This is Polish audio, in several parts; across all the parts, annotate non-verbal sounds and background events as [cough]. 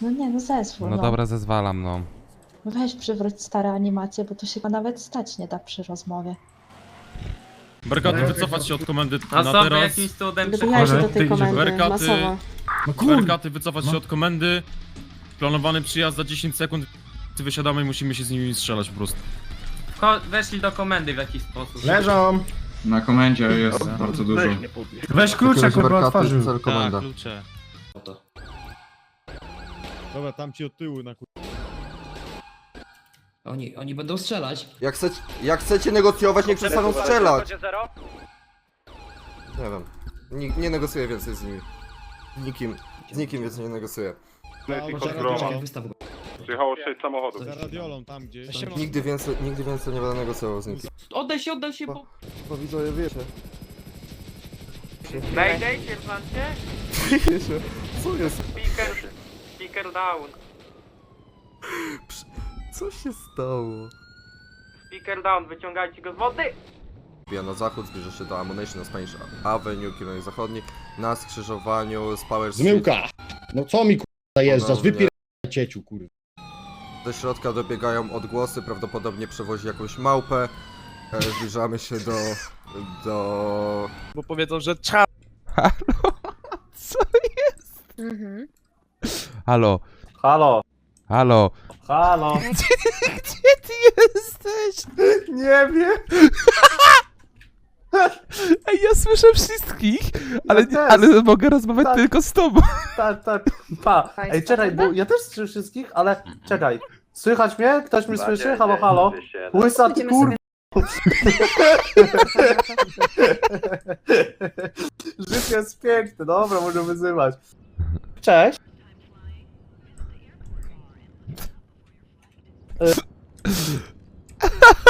No nie, no zezwól, No no. dobra, zezwalam, no. Weź przywróć stare animacje, bo to się chyba nawet stać nie da przy rozmowie. Berkaty, wycofać się od komendy A na teraz. jakimś cudem Dobijaj się do tej komendy, Berkaty. masowo. Berkaty, wycofać się od komendy. Planowany przyjazd za 10 sekund. Ty wysiadamy i musimy się z nimi strzelać po prostu. Ko- weszli do komendy w jakiś sposób. Leżą! Na komendzie jest bardzo dużo. Weź klucze, kurwa, otworzył. Komenda. klucze. Dobra, tam ci od tyłu na kur... Oni, oni będą strzelać. Jak, chcecie, jak chcecie negocjować, niech przestaną strzelać. Nie wiem. Nie, nie negocjuję więcej z nimi. Z nikim. Z nikim więcej nie negocjuję. Czekaj, wystaw go. Przyjechało 6 samochodów. Za radiolą tam gdzieś. Nigdy więcej, nigdy więcej nie będę negocjował z nikim. Oddaj się, oddaj się, bo... Bo widzowie wiecie. Mayday, sierżancie? Co jest? Speaker, speaker down. Co się stało? Speaker down, wyciągajcie go z wody! Ja na zachód zbliża się do Ammunition na Spanish Avenue, kierunek zachodni. Na skrzyżowaniu z Power Street Zmyłka! No co mi kurwa zajeżdżasz? Ponownie. Wypier... cieciu kurwa. do środka dobiegają odgłosy, prawdopodobnie przewozi jakąś małpę. E, Zbliżamy się do... do... Bo powiedzą, że czas. Halo? [laughs] Co jest? Mhm. Halo, Halo, halo. halo. [laughs] Gdzie ty jesteś? Nie wiem. [laughs] Ej, ja słyszę wszystkich, ale, Ja też. ale mogę rozmawiać Tak. tylko z tobą. [laughs] Tak, tak, pa. Ej, czekaj, bo ja też słyszę wszystkich, ale czekaj. Słychać mnie? Ktoś mnie słyszy? Halo, halo? Łysa, ty kur... Życie jest piękne, dobra, możemy wyzywać. Cześć.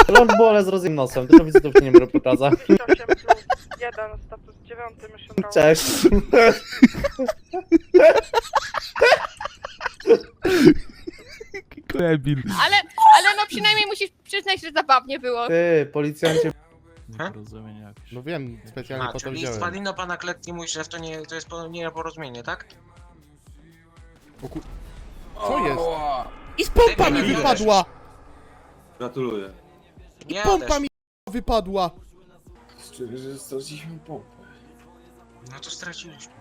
Ląd bole z rozim nosem, tylko wizytów nie mogę pokazać. 58 plus 1, status 9, mission Cześć. Debil. Ale, ale no przynajmniej musisz przyznać, że zabawnie było. Ty, policjancie. No wiem, specjalnie A, po to czyli wziąłem. Spadino pana kletnie mówi, że to nie, to jest po- nieporozumienie, tak? Co jest? I z pompa mi wypadła! Gratuluję. Nie, I też. pompa mi wypadła! że straciliśmy pompę. No to straciliśmy.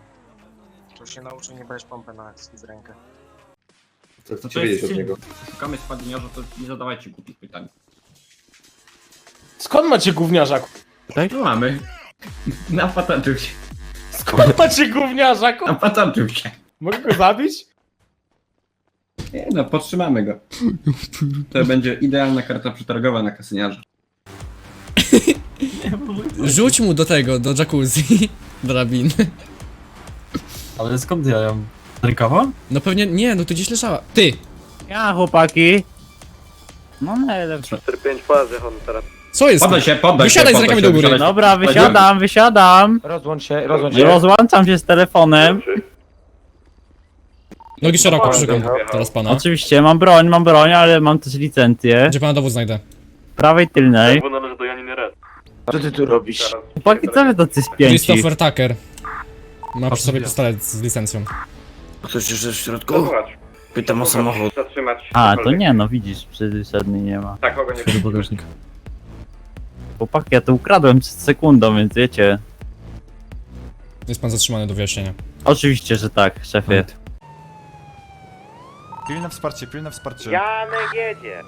To się nauczy nie brać pompy na akcji w rękę. Co chcecie wiedzieć od niego? Szukamy spadiniarza, to nie zadawajcie głupich pytań. Skąd macie gówniarza? Tu mamy. [laughs] Napataczył się. Skąd macie gówniarza? ku- Napataczył się. Mogę go zabić? Nie no, podtrzymamy go. To będzie idealna karta przetargowa na kasyniarza. Rzuć mu do tego, do jacuzzi. [laughs] Drabiny. Ale skąd ja ją? Rękawa? No pewnie, nie, no tu gdzieś leżała. Ty! Ja, chłopaki. No najlepsze. 4-5 fazy, on teraz. Co jest? Poddaj się, poddaj Wysiadaj się. z rękami się, do góry. wysiadaj. Dobra, wysiadam, wysiadam. Rozłącz się, rozłącz Rozłączam się z telefonem. Nogi szeroko, szukam teraz pana. Oczywiście, mam broń, mam broń, ale mam też licencję. Gdzie pana dowód znajdę? Prawej tylnej. należy do Janiny Red. Co ty tu robisz? Chłopaki, co wy tacy spięci? Christopher Tucker. Ma przy sobie pistolet z licencją. Ktoś jeszcze w środku? Pytam o samochód. Zatrzymać. A, to nie, no widzisz, przecież żadnej nie ma. Tak, mogę nie Do bagażnika. Chłopaki, ja to ukradłem przed sekundą, więc wiecie. Jest pan zatrzymany do wyjaśnienia. Oczywiście, że tak, szefie. Pilne wsparcie, pilne wsparcie. Janek jedzie.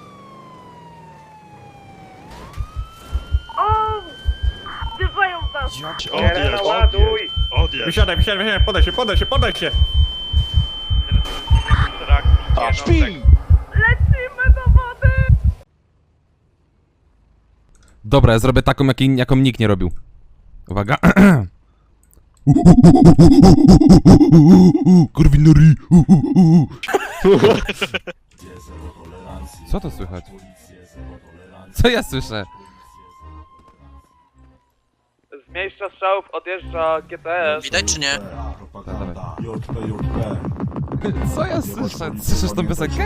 Odjedź, odjedź, odjedź. Wysiadaj, wysiadaj, wysiadaj, podaj się, podaj się, podaj się. A, śpi! Dobra, ja zrobię taką, jakiej, jaką nikt nie robił. Uwaga. [coughs] Korwinori. [coughs] Co to słychać? Co ja słyszę? Z miejsca strzałów odjeżdża GTS. Widać czy nie? Co ja słyszę? Słyszysz tą piosenkę?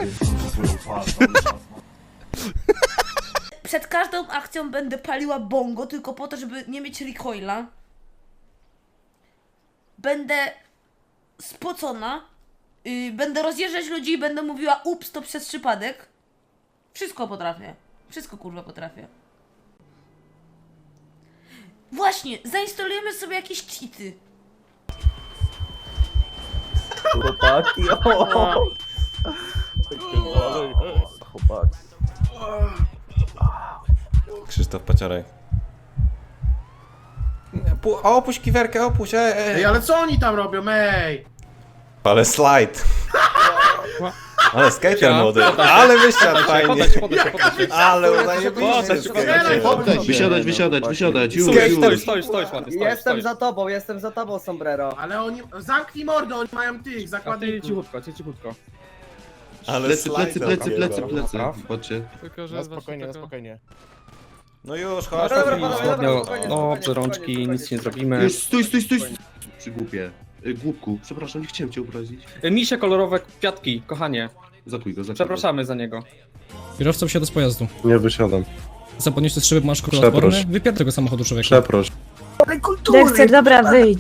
Przed każdą akcją będę paliła bongo, tylko po to, żeby nie mieć recoila. Będę spocona Yy, będę rozjeżdżać ludzi i będę mówiła ups, to przez przypadek. Wszystko potrafię. Wszystko kurwa potrafię. Właśnie, zainstalujemy sobie jakieś cheaty. Chłopaki, o! Chłopaki. Krzysztof Paciorek. Opuść kiwerkę, opuść, ej, ej. ale co oni tam robią, ej? Ale slajd. Ale skater młody. Ale wysiadł fajnie. Ale zajebiście. Wysiadać, wysiadać, wysiadać, już, Skater. stoisz, stoisz, ładnie, Jestem za tobą, jestem za tobą, sombrero. Ale oni, zamknij mordę, oni mają tych zakładników. cichutko, ty cichutko. Ale slajd. Patrzcie. Na spokojnie, na spokojnie. No już, chodź. Dobra, chodź. dobra, dobra, spokojnie, spokojnie, rączki, spokojnie, nic nie spokojnie. zrobimy. Już, stój, stój, stój. Przygłupie. Y, Głupku, przepraszam, nie chciałem cię obrazić. Misie kolorowe kwiatki, kochanie. Zakuj go, zakuj Przepraszamy za niego. Kierowca wsiada z pojazdu. Nie wysiadam. Za podnieś te szyby, masz Przeproś. odporny? Wypier tego samochodu człowieka. Przeproś. Dexter, dobra, wyjdź.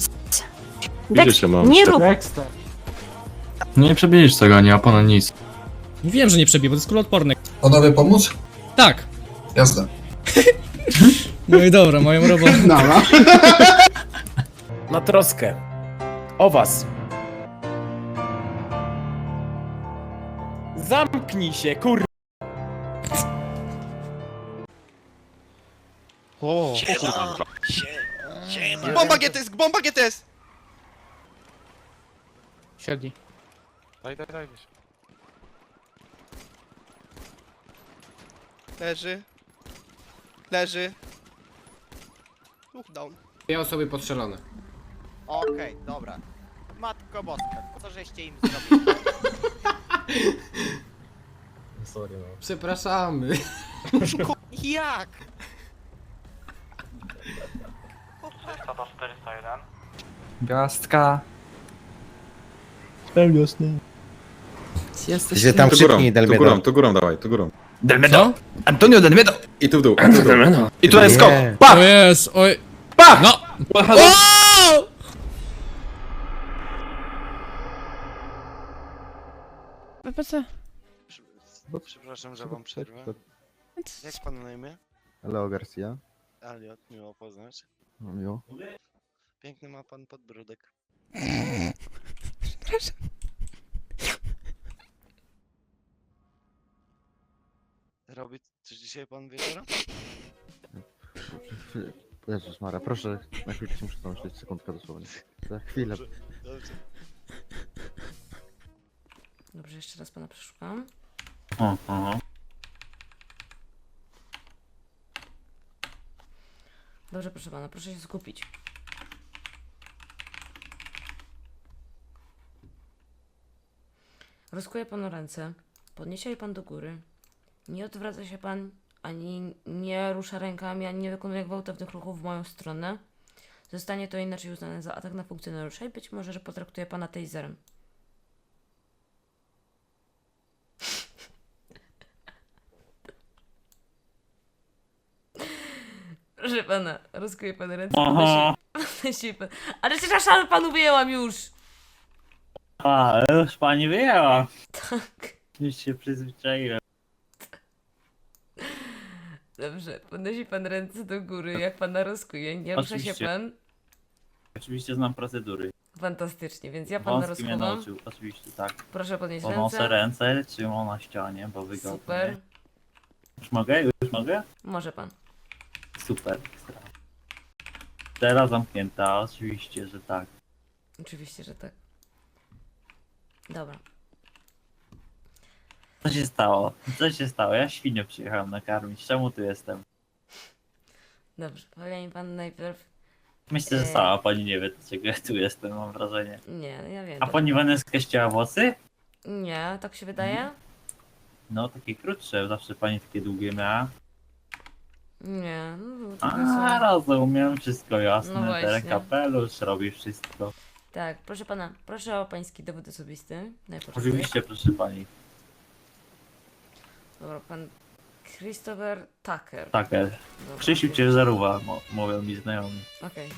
Gdzie się mam? Nie rób. Nie przebierzesz tego, nie opona nic. Mówiłem, że nie przebije, bo to jest kuloodporny. Panowie pomóc? Tak. Jazda. [laughs] No i dobra, moją robotę. [laughs] Na troskę. O was. Zamknij się, kur... O, Bomba GTS, bomba GTS! Siedzi. Daj, daj, daj. Leży. Leży. Uch, down. Dwie osoby postrzelone. Okej, dobra. Matko boska, co żeście im [laughs] zrobili? Przepraszamy. Jak? Gwiazdka. Jesteś Gdzie tam szybki Tu górą, tu górą dawaj, tu górą. Co? Antonio Delmedo! I tu w dół, i tu w dół. I tutaj skok! O jest, oj. No! PPC. Przepraszam, że wam przerwę. Jak pan na imię? Leo Garcia. Aliot, miło poznać. No miło. Piękny ma pan podbródek. Robi coś dzisiaj pan wieczorem? Jezus Mara, proszę, na chwilę się muszę pomyśleć, sekundka dosłownie. Za chwilę. Dobrze. Dobrze, jeszcze raz pana przeszukam. Dobrze, proszę pana, proszę się skupić. Rozkuje panu ręce, podniesie je pan do góry, nie odwraca się pan, ani nie rusza rękami, ani nie wykonuje gwałtownych ruchów w moją stronę. Zostanie to inaczej uznane za atak na funkcjonariusza i być może, że potraktuje pana taserem. Proszę pana, rozkuje pan ręce. Aha. Podnosi pan. Ale przecież ja panu wyjęłam już! A, już pani wyjęła. Tak. Już się przyzwyczaiłem. Dobrze, podnosi pan ręce do góry, jak pana rozkuje. Nie rusza się Oczywiście. pan. Oczywiście znam procedury. Fantastycznie, więc ja pana Wąski mnie rozkuwam. nauczył, oczywiście tak. Proszę podnieść Podnoszę ręce. ręce, trzymam na ścianie, bo wygodnie. Super. Już mogę? Już mogę? Może pan. Super. ekstra. Teraz zamknięta, oczywiście, że tak. Oczywiście, że tak. Dobra. Co się stało? Co się stało? Ja świnię przyjechałem nakarmić. Czemu tu jestem? Dobrze, powie mi pan najpierw. Myślę, że Eee. sama pani nie wie, dlaczego ja tu jestem, mam wrażenie. Nie, no ja wiem. A pani Waneska ścięła włosy? Nie, tak się wydaje? No, takie krótsze, zawsze pani takie długie miała. Nie, no takie A, są. rozumiem, wszystko jasne, No właśnie. ten kapelusz robi wszystko. Tak, proszę pana, proszę o pański dowód osobisty. Oczywiście, proszę pani. Dobra, pan Christopher Tucker. Dobra, Krzysiu okej. cię żarówa, mo- mówią mi znajomi. Okej.